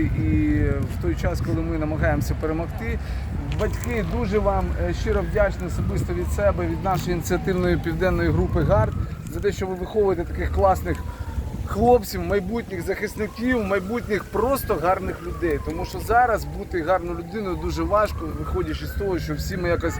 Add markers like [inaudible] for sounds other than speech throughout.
І в той час, коли ми намагаємося перемогти, батьки дуже вам е, щиро вдячні особисто від себе, від нашої ініціативної південної групи ГАРД за те, що ви виховуєте таких класних хлопців, майбутніх захисників, майбутніх просто гарних людей. Тому що зараз бути гарною людиною дуже важко, виходячи з того, що всі ми якось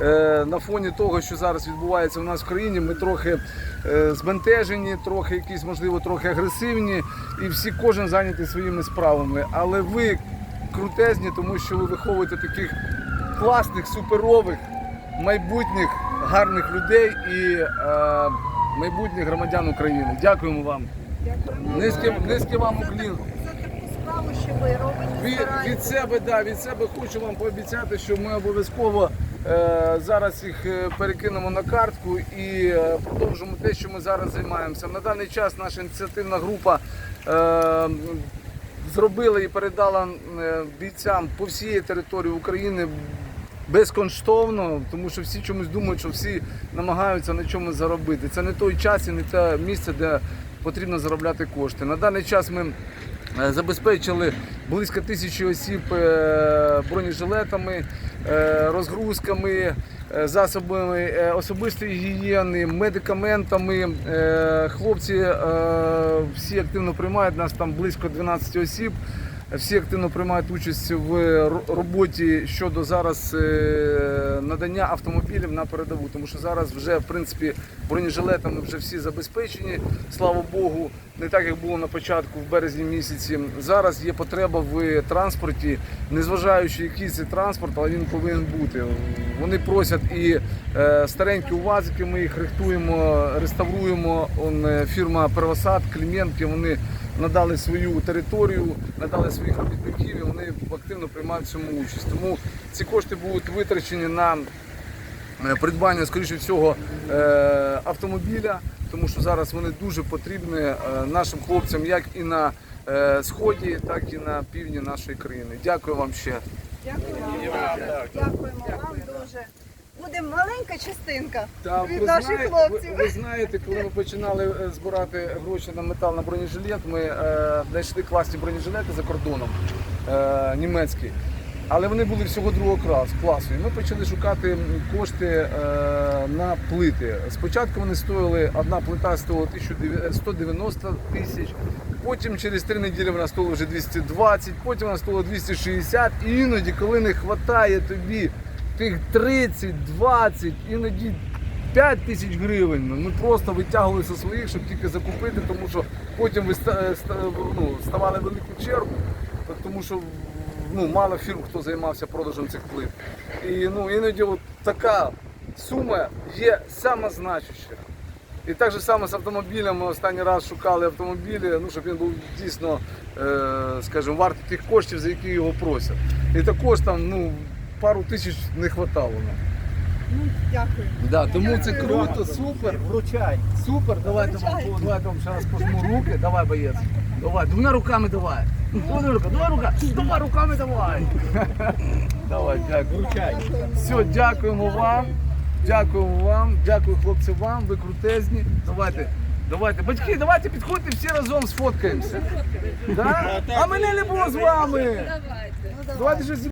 е, на фоні того, що зараз відбувається у нас в країні, ми трохи е, збентежені, трохи якісь, можливо, трохи агресивні, і всі кожен зайнятий своїми справами. Але ви крутезні, тому що ви виховуєте таких класних, суперових, майбутніх гарних людей і е, майбутніх громадян України. Дякуємо вам. Низький, низький вам уклін. За таку справу, що ви робите, Від, від себе, да, від себе хочу вам пообіцяти, що ми обов'язково е, зараз їх е, перекинемо на картку і е, продовжимо те, що ми зараз займаємося. На даний час наша ініціативна група е, зробила і передала е, бійцям по всій території України. Безкоштовно, тому що всі чомусь думають, що всі намагаються на чомусь заробити. Це не той час і не те місце, де потрібно заробляти кошти. На даний час ми Е, Забезпечили близько тисячі осіб е, бронежилетами, е, розгрузками, засобами особистої гігієни, медикаментами. Хлопці всі активно приймають нас там близько 12 осіб. Всі активно приймають участь в роботі щодо зараз е, надання автомобілів на передову, тому що зараз вже в принципі бронежилетами вже всі забезпечені. Слава Богу, не так як було на початку в березні місяці. Зараз є потреба в транспорті, незважаючи який це транспорт, але він повинен бути. Вони просять і е, старенькі УАЗики, ми їх рихтуємо, реставруємо. Он, е, фірма Первосад, Кліментки, вони надали свою територію, надали своїх робітників і вони активно приймають цьому участь. Тому ці кошти будуть витрачені на е, придбання, скоріше всього, е, автомобіля, тому що зараз вони дуже потрібні е, нашим хлопцям, як і на сході, так і на півдні нашої країни. Дякую вам ще. Дякуємо вам. Дякуємо вам дуже. Буде маленька частинка Та, від ви, наших знає- хлопців. ви, ви знаєте, коли ми починали е, збирати гроші на метал на бронежилет, ми е, знайшли класні бронежилети за кордоном е, німецькі. Але вони були всього другого класу. класу. І ми почали шукати кошти е, на плити. Спочатку вони стоїли, одна плита стоїла 190 тисяч, потім через три неділі вона стоїла вже 220, потім вона стоїла 260. І іноді, коли не вистачає тобі тих 30, 20, іноді 5 тисяч гривень. ну, Ми просто витягували зі своїх, щоб тільки закупити, тому що потім ви ну, ставали велику чергу, тому що ну, мало фірм, хто займався продажем цих плит. І ну, іноді от така сума є самозначуща. І так же саме з автомобілем. Ми останній раз шукали автомобілі, ну, щоб він був дійсно, е, скажімо, вартий тих коштів, за які його просять. І також там ну, пару тисяч не вистачало нам. Ну, дякую. Да, тому це круто, супер. Вручай. Супер, давайте вам ще раз пожму руки. Давай, боєць. Давай, двома руками давай. Давай, рука, давай рука, давай руками давай. [laughs] Давай, дякую. Вручай. Все, дякуємо вам. Дякуємо вам, дякую хлопці вам, ви крутезні. Давайте, давайте. Батьки, давайте підходьте всі разом сфоткаємося. Да? А мене не було з вами. Давайте щось